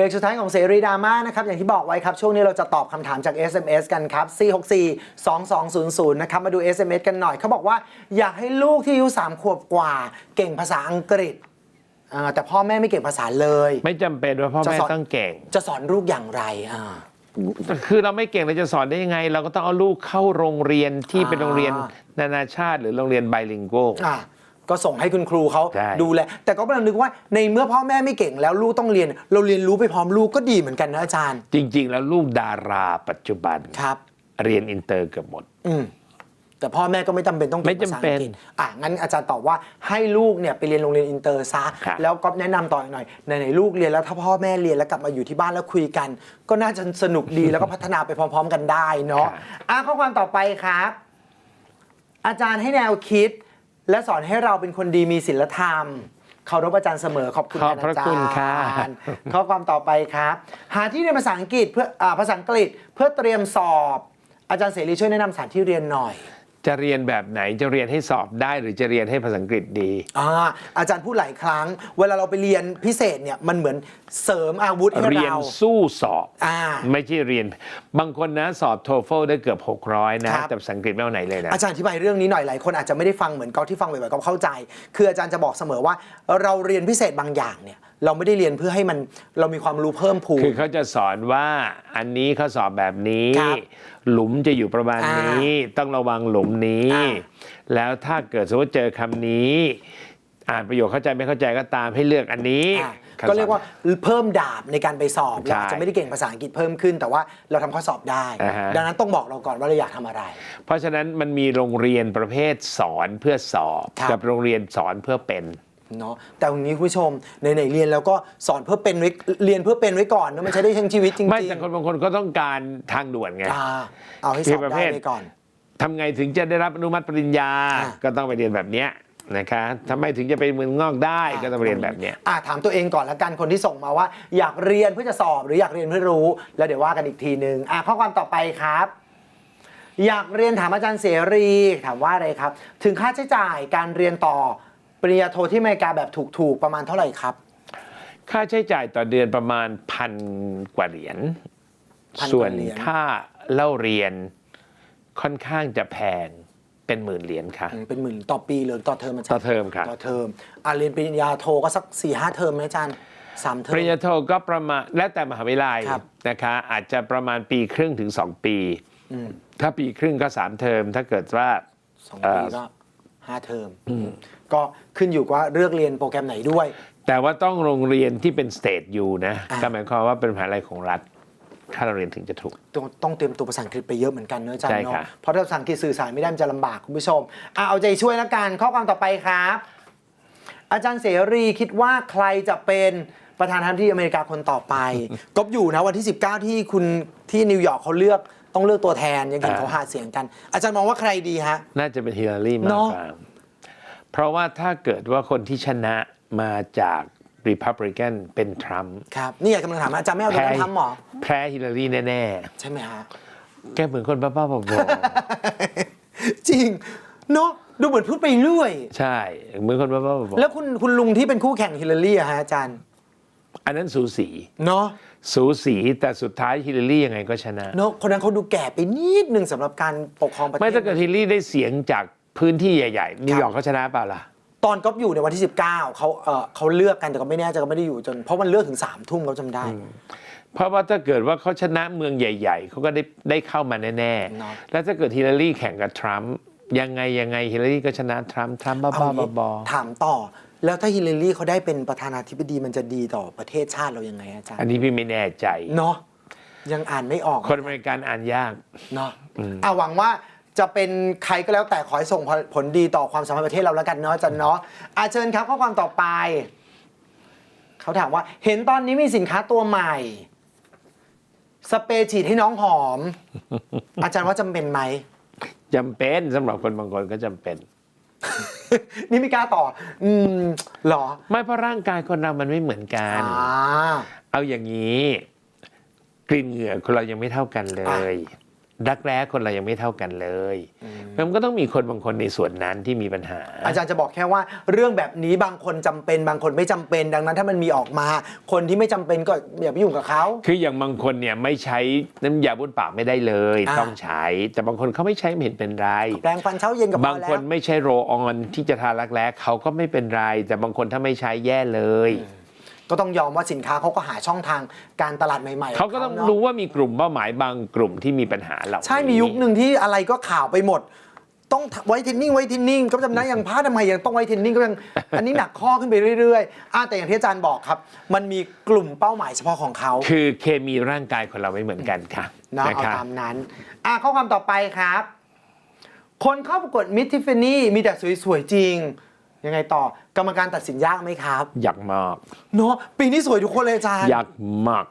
รกสุดท้ายของเสรีดราม่านะครับ อย่างที่บอกไว้ครับ ช่วงนี้เราจะตอบคำถามจาก SMS กันครับ 464 2200 นะครับ มาดู SMS กันหน่อย เขาบอกว่าอยากให้ลูกที่อายุ 3 ขวบกว่า เก่งภาษาอังกฤษอ่าแต่พ่อแม่ไม่เก่งภาษาเลย ไม่จำเป็นว่าพ่อจะแม่สอน ต้องเก่ง จะสอนลูกอย่างไรอ่า คือเราไม่เก่งเราจะสอนได้ยังไง เราก็ต้องเอาลูกเข้าโรงเรียนที่อ่าเป็นโรงเรียนนานาชาติ หรือโรงเรียนไบลิงโก อะ ก็ส่งให้คุณครูเขาใช่ ดูแลแต่ก็กำลังนึกว่าในเมื่อพ่อแม่ไม่เก่งแล้วลูกต้องเรียน เราเรียนรู้ไปพร้อมลูกก็ดีเหมือนกันนะอาจารย์จริง ๆ แล้วลูกดาราปัจจุบัน ครับ เรียนอินเตอร์เกือบหมด อืมแต่พ่อแม่ก็ไม่จำเป็นต้องไม่เก่งภาษาจำเป็นอังกฤษอะงั้นอาจารย์ตอบว่าให้ลูกเนี่ยไปเรียนโรงเรียนอินเตอร์ซะครับ แล้วก็แนะนำต่ออีกหน่อยไหนๆลูกเรียนแล้วถ้าพ่อแม่เรียนแล้วกลับมาอยู่ที่บ้านแล้วคุยกัน ก็น่าจะสนุกดีแล้วก็พัฒนาไปพร้อม ๆ กันได้เนาะอะข้อความต่อไปครับ อาจารย์ให้แนวคิด และสอนให้เราเป็นคนดีมีศีลธรรมเคารพอาจารย์เสมอขอบคุณขอบพระอาจารย์คุณค่ะ ข้อความต่อไปครับ หาที่เรียนภาษาอังกฤษเพื่ออาภาษาอังกฤษเพื่อเตรียมสอบ อาจารย์เสรีช่วยแนะนำสถานที่เรียนหน่อย จะเรียนแบบไหนจะเรียนให้สอบได้หรือจะเรียนให้ภาษาอังกฤษดี อ่าอาจารย์พูดหลายครั้ง เวลาเราไปเรียนพิเศษเนี่ยมันเหมือนเสริมอาวุธให้เรียนเรา สู้สอบ อ่า ไม่ใช่เรียน บางคนนะสอบโทเฟลได้เกือบ 600 นะ ครับ แต่ภาษาอังกฤษไม่เอาไหนเลยนะ อาจารย์อธิบายเรื่องนี้หน่อยหลายคนอาจจะไม่ได้ฟังเหมือนก๊อฟที่ฟังบ่อยๆก็เข้าใจ คืออาจารย์จะบอกเสมอว่าเราเรียนพิเศษบางอย่างเนี่ย เราไม่ได้เรียนเพื่อให้มันเรามีความรู้เพิ่มพูน คือเขาจะสอนว่าอันนี้เขาสอบแบบนี้ ครับหลุมจะอยู่ประมาณนี้ ต้องระวังหลุมนี้ อ่า แล้วถ้าเกิดสมมติเจอคำนี้ อ่านประโยคเข้าใจไม่เข้าใจก็ตามให้เลือกอันนี้อะก็เรียกว่าเพิ่มดาบในการไปสอบใช่เราอาจจะไม่ได้เก่งภาษาอังกฤษเพิ่มขึ้น แต่ว่าเราทำข้อสอบได้ อ่าฮะ ดังนั้นต้องบอกเราก่อนว่าเราอยากทำอะไร เพราะฉะนั้นมันมีโรงเรียนประเภทสอนเพื่อสอบ ครับ กับโรงเรียนสอนเพื่อเป็น เนาะแต่วันนี้คุณผู้ชมไหนๆเรียนแล้วก็สอนเพื่อเป็นไว้เรียนเพื่อเป็นไว้ก่อนนะมันใช้ได้ทั้งชีวิตจริงๆไม่แต่คนบางคนก็ต้องการทางด่วนไง อ่าเอาให้สคืออบประได้เภทไปก่อน ทำไงถึงจะได้รับอนุมัติปริญญา อะ ก็ต้องไปเรียนแบบเนี้ยนะคะทำไมถึงจะไปเมืองนอกได้ก็ต้องไปเรียนแบบเนี้ย อะถามตัวเองก่อนละกันคนที่ส่งมาว่า อยากเรียนเพื่อจะสอบหรืออยากเรียนเพื่อรู้ แล้วเดี๋ยวว่ากันอีกทีนึงอะข้อความต่อไปครับ อยากเรียนถามอาจารย์เสรีถามว่าอะไรครับ ถึงค่าใช้จ่ายการเรียนต่อ ปริญญาโทที่อเมริกาแบบถูกๆ ประมาณเท่าไหร่ครับ ค่าใช้จ่ายต่อเดือนประมาณพันกว่าเหรียญ พันกว่าส่วนเหรียญค่าเล่าเรียนค่อนข้างจะแพงเป็นหมื่นเหรียญค่ะ อืมเป็นหมื่นต่อปีหรือต่อเทอมอาจารย์ต่อเทอมครับ ต่อเทอมอะเรียนปริญญาโทก็สักสี่ห้าเทอมไหมอาจารย์สามเทอปมริญญาโทก็ประมาณแล้วแต่มหาวิทยาลัยครับ นะคะ อาจจะประมาณปีครึ่งถึง 2 ปี อืมถ้าปีครึ่งก็ 3 เทอม ถ้าเกิดว่า สองเอ่ปีอก็ห้าเทอม ก็ขึ้นอยู่กับว่าเลือกเรียนโปรแกรมไหนด้วย แต่ว่าต้องโรงเรียนที่เป็นสเตทอยู่นะอ่าก็หมายความว่าเป็นมหาลัยของรัฐ ถ้าเราเรียนถึงจะถูก ต้องต้องเตรียมตัวภาษาอังกฤษไปเยอะเหมือนกันเนอะอาจารใช่ย์เนาะค่ะ เพราะถ้าภาษาอังกฤษสื่อสารไม่ได้มันจะลำบากคุณผู้ชมอะเอาใจช่วยแล้วกันข้อความต่อไปครับ อาจารย์เสรีคิดว่าใครจะเป็นประธานาธิบดีอเมริกาคนต่อไป ก็อยู่นะวันที่ 19 ที่คุณที่นิวยอร์กเขาเลือกต้องเลือกตัวแทนยังเห็นเขาหาเสียงกัน อาจารย์มองว่าใครดีฮะ น่าจะเป็นฮิลลารีมากเนอะกว่า เพราะว่าถ้าเกิดว่าคนที่ชนะมาจากริพับริกันเป็นทรัมป์ครับนี่อยากกำลังถามอาจารย์ไม่เอาโดนัลด์ทรัมป์หรอแพ้ฮิลลารีแน่ใช่ไหมฮะๆแกเหมือนคนบ้าๆบอจริง เนาะดูเหมือนพูดไปเรื่อยๆใช่เหมือนคนบ้าๆบอแล้วคุณคุณลุงที่เป็นคู่แข่งฮิลลารีอะฮะอาจารย์ๆอันนั้นสูสีเนาะสูสีแต่สุดท้ายฮิลลารียังไงก็ชนะ เนาะคนนั้นเขาดูแก่ไปนิดนึงสำหรับการปกครองประเทศไม่ถ้าเกิดฮิลลารีได้เสียงจาก พื้นที่ใหญ่ๆนิวยอร์กเขาชนะเปล่าล่ะ ตอนก๊อฟอยู่ในวันที่ 19เขาเออเขาเลือกกันแต่ก็ไม่แน่ใจก็ไม่ได้อยู่จน เพราะมันเลือกถึง3ามทุ่มเขาจำได้ เพราะว่าถ้าเกิดว่าเขาชนะเมืองใหญ่ ๆเขาก็ได้ได้เข้ามาแน่เนอะ ๆ แล้วถ้าเกิดฮิลลารีแข่งกับทรัมป์ยังไงยังไงฮิลลารีก็ชนะทรัมป์ทรัมป์บ้าเอางี้ๆบอถามต่อ แล้วถ้าฮิลลารีเขาได้เป็นประธานาธิบดีมันจะดีต่อประเทศชาติเรายังไงอาจารๆอันย์นี้พี่ไม่แน่ใจ เนาะยังอ่านไม่ออก คนอเมริกันอ่านยาก เนาะอะหวังว่า จะเป็นใครก็แล้วแต่ขอให้ส่งผลดีต่อความสัมพันธ์ประเทศเราแล้วกันเนาะอาจันเนาะอาเชิญครับข้อความต่อไป เขาถามว่าเห็นตอนนี้มีสินค้าตัวใหม่ สเปรย์ฉีดให้น้องหอม อาจารย์ว่าจำเป็นไหมจำเป็นสำหรับคนบางคนก็จำเป็น นี่ไม่กล้าต่อ อืมเหรอ ไม่เพราะร่างกายคนเรามันไม่เหมือนกันอ่าเอาอย่างนี้ กลิ่นเหงื่อคนเรายังไม่เท่ากันเลย รักแร้คนเรายังไม่เท่ากันเลยมันก็ต้องมีคนบางคนในส่วนนั้นที่มีปัญหา อาจารย์จะบอกแค่ว่าเรื่องแบบนี้บางคนจำเป็นบางคนไม่จำเป็น ดังนั้นถ้ามันมีออกมา คนที่ไม่จำเป็นก็อย่าไปยุ่งกับเขา คืออย่างบางคนเนี่ยไม่ใช้น้ำยาบ้วนปากไม่ได้เลยอ่าต้องใช้ แต่บางคนเขาไม่ใช้ไม่เห็นเป็นไรแปรงฟันเช้าเย็นกับพบาองแล้คนวไม่ใช่โรลออนที่จะทารักแร้เขาก็ไม่เป็นไร แต่บางคนถ้าไม่ใช้แย่เลย ก็ต้องยอมว่าสินค้าเขาก็หาช่องทางการตลาดใหม่ๆเขาก็ต้องขนะรู้ว่ามีกลุ่มเป้าหมายบางกลุ่มที่มีปัญหาเหล่านี้ใช่มียุคหนึ่งที่อะไรก็ข่าวไปหมดต้องไว้เทนนิ่งไว้เทนนิ่งก็จำได้อย่างผ้าทำไมยยังต้องไว้เทนนิ่งก็ยังอันนี้หนักข้อขึ้นไปเรื่อยๆอะแต่อย่างที่อาจารย์บอกครับ มันมีกลุ่มเป้าหมายเฉพาะของเขา คือเคมีร่างกายคนเราไม่เหมือนกันค่ะเนาะนะเอาคะตามนั้นอะข้อความต่อไปครับ คนเข้าประกวดมิทิฟ f นี่มีแต่สวยๆจริง ยังไงต่อกรรมการตัดสินยากไหมครับอยากมากเนาะปีนี้สวยทุกคนเลยอาจารย์ อยากมาก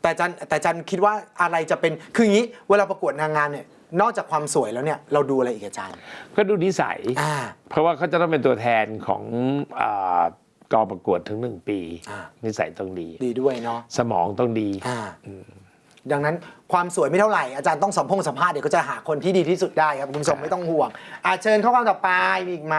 แต่อาจันแต่อาจันคิดว่าอะไรจะเป็นคืออย่างนี้เวลาประกวดนางงามเนี่ยนอกจากความสวยแล้วเนี่ยเราดูอะไรอีกอาจารย์ ก็ดูนิสัย อ่า เพราะว่าเขาจะต้องเป็นตัวแทนของอากองประกวดถึงหนึ่งปี อ่า นิสัยต้องดี ดีด้วยเนาะสมองต้องดี อ่าดังนั้นความสวยไม่เท่าไหร่อาจารย์ต้องสัมพงสัมภาษณ์เดี๋ยวก็จะหาคนที่ดีที่สุดได้ครับคุณผู้ชมไม่ต้องห่วงอาเชิญข้อความต่อไปมีอีกไหม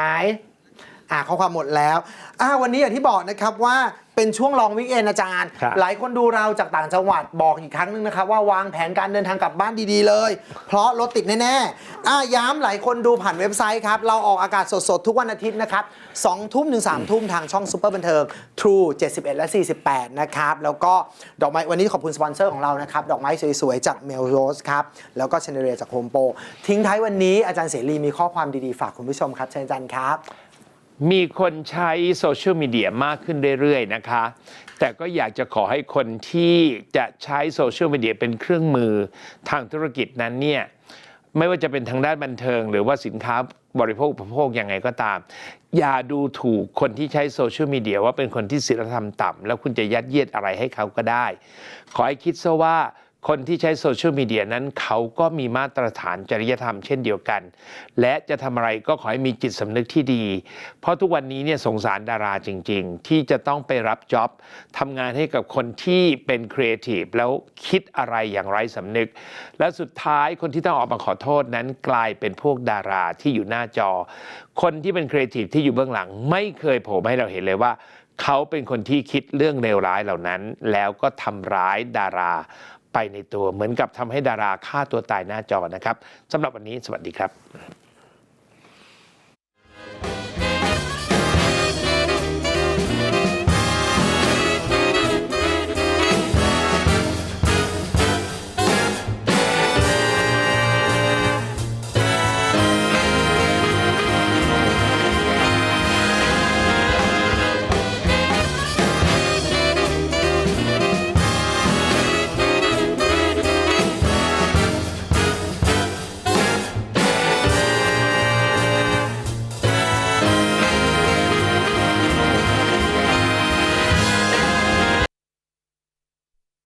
อ่าข้อความหมดแล้วอ่าวันนี้อย่างที่บอกนะครับว่าเป็นช่วงลองวิกเอนอาจารย์ ครับหลายคนดูเราจากต่างจังหวัดบอกอีกครั้งหนึงนะครับว่าวางแผนการเดินทางกลับบ้านดีๆเลย เพราะรถติดแน่ๆอ่าย้ำหลายคนดูผ่านเว็บไซต์ครับ เราออกอากาศสดๆ ทุกวันอาทิตย์นะครับ2ทุ่มถึง3ทุ่มทางช่องซูเปอร์บันเทิง True 71 และ 48 นะครับ แล้วก็ดอกไม้วันนี้ขอบคุณสปอนเซอร์ของเรานะครับ ดอกไม้สวยๆ จากเมลโรสครับ แล้วก็เชนเดเรียจากโฮมโปรทิ้งท้ายวันนี้อาจารย์เสรีมีข้อความดีๆ ฝากคุณผู้ชมครับเชิญอาจารย์ครับ มีคนใช้โซเชียลมีเดียมากขึ้นเรื่อยๆนะคะ แต่ก็อยากจะขอให้คนที่จะใช้โซเชียลมีเดียเป็นเครื่องมือทางธุรกิจนั้นเนี่ยไม่ว่าจะเป็นทางด้านบันเทิง หรือว่าสินค้าบริโภคอุปโภคยังไงก็ตาม อย่าดูถูกคนที่ใช้โซเชียลมีเดียว่าเป็นคนที่ศีลธรรมต่ำแล้วคุณจะยัดเยียดอะไรให้เขาก็ได้ ขอให้คิดซะว่า คนที่ใช้โซเชียลมีเดียนั้นเขาก็มีมาตรฐานจริยธรรมเช่นเดียวกัน และจะทำอะไรก็ขอให้มีจิตสำนึกที่ดี เพราะทุกวันนี้เนี่ยสงสารดาราจริง ๆ ที่จะต้องไปรับจ็อบทำงานให้กับคนที่เป็นครีเอทีฟแล้วคิดอะไรอย่างไร้สำนึก และสุดท้ายคนที่ต้องออกมาขอโทษนั้นกลายเป็นพวกดาราที่อยู่หน้าจอ คนที่เป็นครีเอทีฟที่อยู่เบื้องหลัง ไม่เคยโผล่ให้เราเห็นเลยว่าเขาเป็นคนที่คิดเรื่องเลวร้ายเหล่านั้น แล้วก็ทำร้ายดารา ไปในตัวเหมือนกับทำให้ดาราฆ่าตัวตายหน้าจอนะครับสำหรับวันนี้สวัสดีครับ